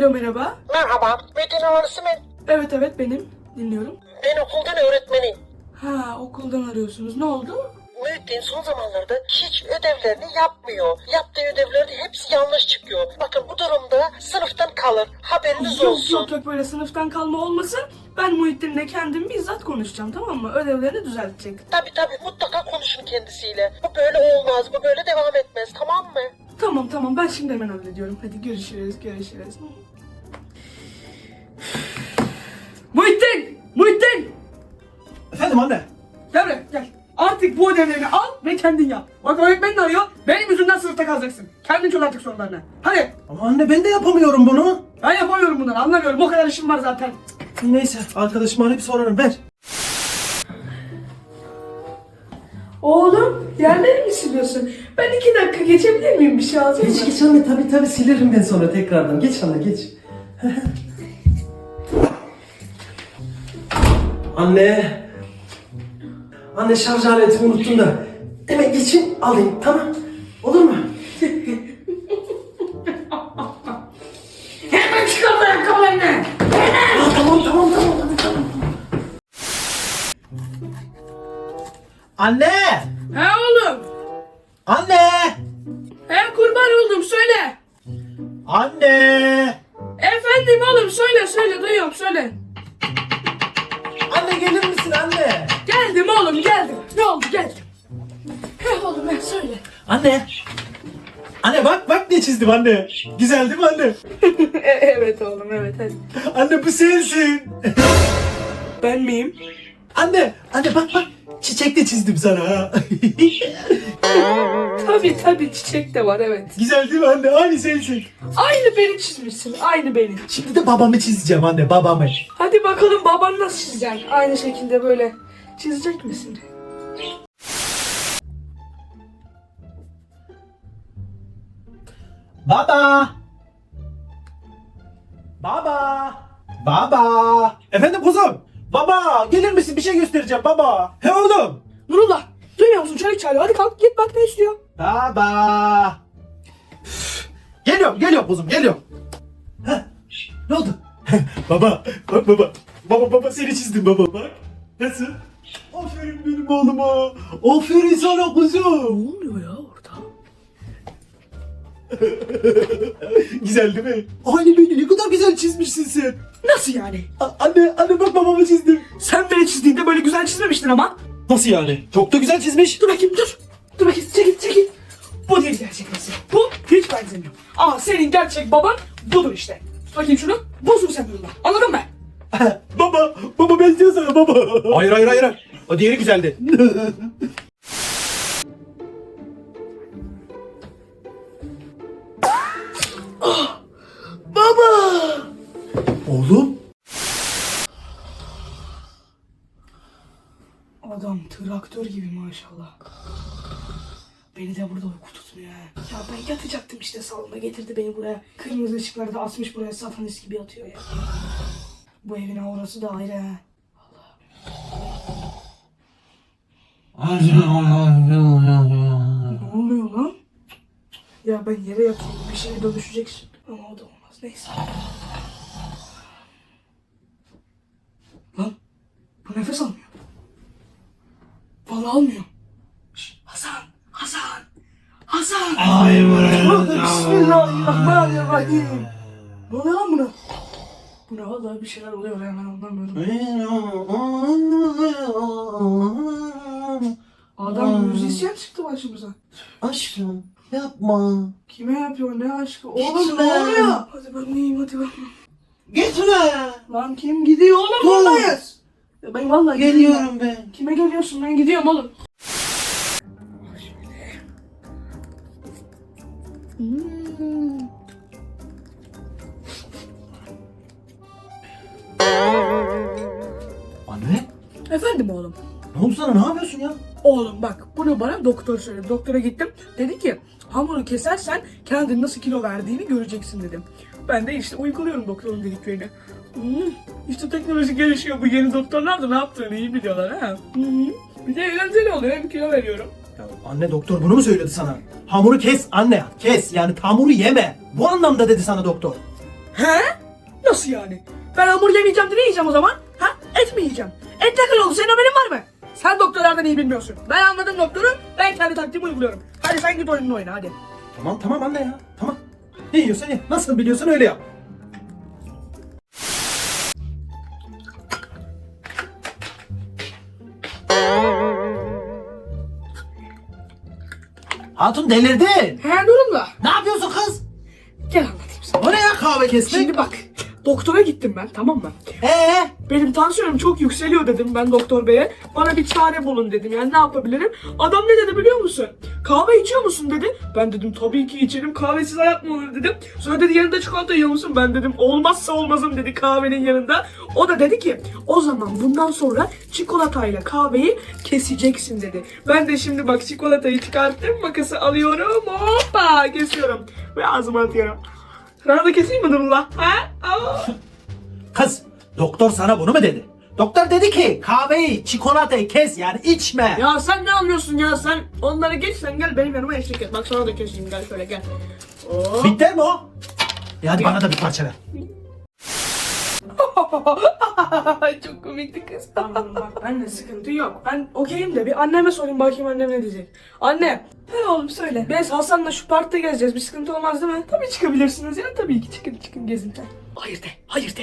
Alo merhaba. Merhaba, Metin öğretmeni mi? Evet evet benim. Dinliyorum. Ben okuldan öğretmeniyim. Ha okuldan arıyorsunuz. Ne oldu? Muhittin son zamanlarda hiç ödevlerini yapmıyor. Yaptığı ödevlerin hepsi yanlış çıkıyor. Bakın bu durumda sınıftan kalır. Haberiniz Yok olsun. yok yok böyle sınıftan kalma olmasın. Ben Muhittin'le kendim bizzat konuşacağım tamam mı? Ödevlerini düzeltecek. Tabi tabi mutlaka konuşun kendisiyle. Bu böyle olmaz, bu böyle devam etmez tamam mı? Tamam tamam ben şimdi hemen hallediyorum. Hadi görüşürüz görüşürüz. Muhittin! Muhittin! Efendim anne. Gel buraya gel. Artık bu ödevlerini al ve kendin yap. Bak öğretmenin arıyor. Benim yüzümden sınıfta kalacaksın. Kendin çöz artık sorularını. Hadi. Ama anne ben de yapamıyorum bunu. Ben yapamıyorum bunları anlamıyorum. O kadar işim var zaten. Neyse arkadaşıma arayıp sorarım ver. Oğlum yerleri mi siliyorsun? Ben iki dakika geçebilir miyim bir şey alacağım Geç geç anne tabi tabi silerim ben sonra tekrardan. Geç anne geç. anne. Anne şarj aletimi unuttum da. Hemen geçin alayım tamam. Olur mu? Hemen çıkar bu ayakkabılarını. Aa, tamam tamam tamam tamam tamam. Anne! Efendim oğlum söyle söyle duyuyorum söyle. Anne gelir misin anne? Geldim oğlum geldim. Ne oldu geldim. He oğlum he söyle. Anne! Anne bak bak ne çizdim anne. Güzel değil mi anne? E, evet oğlum evet hadi. Anne bu sensin. Ben miyim? Anne, anne bak bak. Çiçek de çizdim sana ha. Tabi tabi çiçek de var evet. Güzel değil mi anne? Aynı sensin. Aynı beni çizmişsin aynı beni. Şimdi de babamı çizeceğim anne, babamı. Hadi bakalım baban nasıl çizeceksin? Aynı şekilde böyle çizecek misin? Baba! Baba! Baba! Efendim kuzum? Baba! Gelir misin? Bir şey göstereceğim baba. He oğlum! Nurullah duymuyor musun? Çocuk çağırıyor. Hadi kalk git bak ne istiyor. Baba! Üf, Geliyorum, geliyorum kuzum, geliyorum. Heh, ne oldu? baba, bak baba. Baba baba seni çizdim baba bak. Nasıl? Aferin benim oğluma. Aferin sana kuzum. Ne oluyor? güzel değil mi? Aynı beni ne kadar güzel çizmişsin sen. Nasıl yani? A- anne, anne bak babamı çizdim. Sen beni çizdiğinde böyle güzel çizmemiştin ama. Nasıl yani? Çok da güzel çizmiş. Dur bakayım dur. Dur bakayım çekil çekil. Bu değil gerçek resim. Bu hiç benzemiyor. Ama senin gerçek baban budur işte. Tut bakayım şunu. Busun sen Nurullah. Anladın mı? baba, baba benziyor sana baba. Hayır hayır hayır. O diğeri güzeldi. Baba! Oğlum. Adam traktör gibi maşallah. Beni de burada uyku tutmuyor. Ya ben yatacaktım işte salonda getirdi beni buraya. Kırmızı ışıkları da asmış buraya satanist gibi yatıyor ya. Bu evin aurası da ayrı ha. Ne oluyor lan? Ya ben yere yatıyorum bir şeye dönüşeceksin. Ama o da olmaz neyse. Lan bu nefes almıyor. Vallahi almıyor. Şş, Hasan! Hasan! Hasan! Bismillahirrahmanirrahim. Ne oluyor lan buna? Buna vallahi bir şeyler oluyor hemen ondan böyle. Adam müzisyen çıktı başımıza. Aşkım yapma. Kime yapıyor ne aşkı? Oğlum Gitme. ne oluyor? Hadi bakayım hadi bakayım. Gitme. Lan kim gidiyor oğlum Dur. buradayız. Ya ben vallahi. Geliyorum ben. Kime geliyorsun ben gidiyorum oğlum. Anne Efendim oğlum. Ne oldu sana ne yapıyorsun ya? Oğlum bak bunu bana doktor söyledi. Doktora gittim. Dedi ki hamuru kesersen kendin nasıl kilo verdiğini göreceksin dedim. Ben de işte uyguluyorum doktorun dediklerini. Hmm, işte teknoloji gelişiyor. Bu yeni doktorlar da ne yaptığını iyi biliyorlar ha. Hmm. Bir de eğlenceli oluyor. Hem kilo veriyorum. Ya anne doktor bunu mu söyledi sana? Hamuru kes anne kes yani hamuru yeme. Bu anlamda dedi sana doktor. He? Nasıl yani? Ben hamur yemeyeceğim de ne yiyeceğim o zaman? Ha? Et mi yiyeceğim? Et ne kadar oldu? Senin haberin var mı? Sen doktorlardan iyi bilmiyorsun. Ben anladım doktoru. Ben kendi taktiğimi uyguluyorum. Hadi sen git oyununu oyna hadi. Tamam tamam anne ya. Tamam. Ne yiyorsan ye. Nasıl biliyorsan öyle yap. Hatun delirdin. He durun da. Ne yapıyorsun kız? Gel anlatayım sana. O ne ya kahve kesmek? Şimdi bak. Doktora gittim ben tamam mı? Ee? Benim tansiyonum çok yükseliyor dedim ben doktor beye. Bana bir çare bulun dedim yani ne yapabilirim? Adam ne dedi biliyor musun? Kahve içiyor musun dedi. Ben dedim tabii ki içerim kahvesiz hayat mı olur dedim. Sonra dedi yanında çikolata yiyor musun? Ben dedim olmazsa olmazım dedi kahvenin yanında. O da dedi ki o zaman bundan sonra çikolatayla kahveyi keseceksin dedi. Ben de şimdi bak çikolatayı çıkarttım makası alıyorum hoppa kesiyorum ve ağzıma atıyorum. Sana da mi Nurullah? Ha? Aa. Kız doktor sana bunu mu dedi? Doktor dedi ki kahveyi, çikolatayı kes yani içme. Ya sen ne anlıyorsun ya sen onları geç sen gel benim yanıma eşlik et. Bak sana da keseyim gel şöyle gel. Oh. Bitter mi o? E hadi bana da bir parça ver. Çok komikti kız. Tamam bak benle sıkıntı yok. Ben okeyim de bir anneme sorayım bakayım annem ne diyecek. Anne. He oğlum söyle. Biz Hasan'la şu parkta gezeceğiz. Bir sıkıntı olmaz değil mi? Tabii çıkabilirsiniz ya. Tabii ki çıkın çıkın gezin. Hayır de. Hayır de.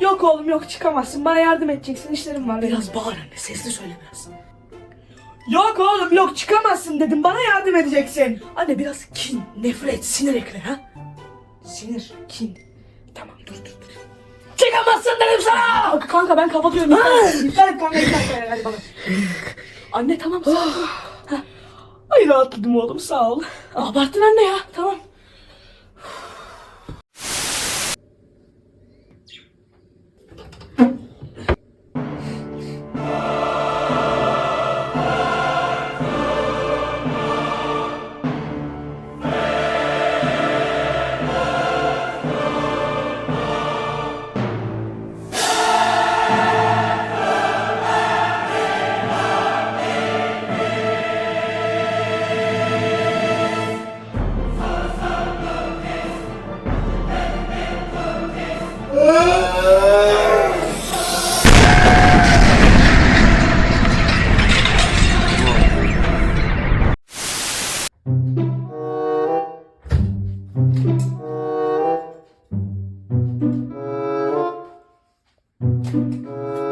Yok oğlum yok çıkamazsın. Bana yardım edeceksin. işlerim var. Biraz bağır anne. Sesli söyle biraz. Yok oğlum yok çıkamazsın dedim. Bana yardım edeceksin. Anne biraz kin, nefret, sinir ekle ha. Sinir, kin. Dur dur dur. Çıkamazsın dedim sana. Kanka ben kapatıyorum. İptal et kanka iptal et. Hadi bana. Anne tamam sağ ol. Hah. Ay rahatladım oğlum sağ ol. Abarttın anne ya tamam. Música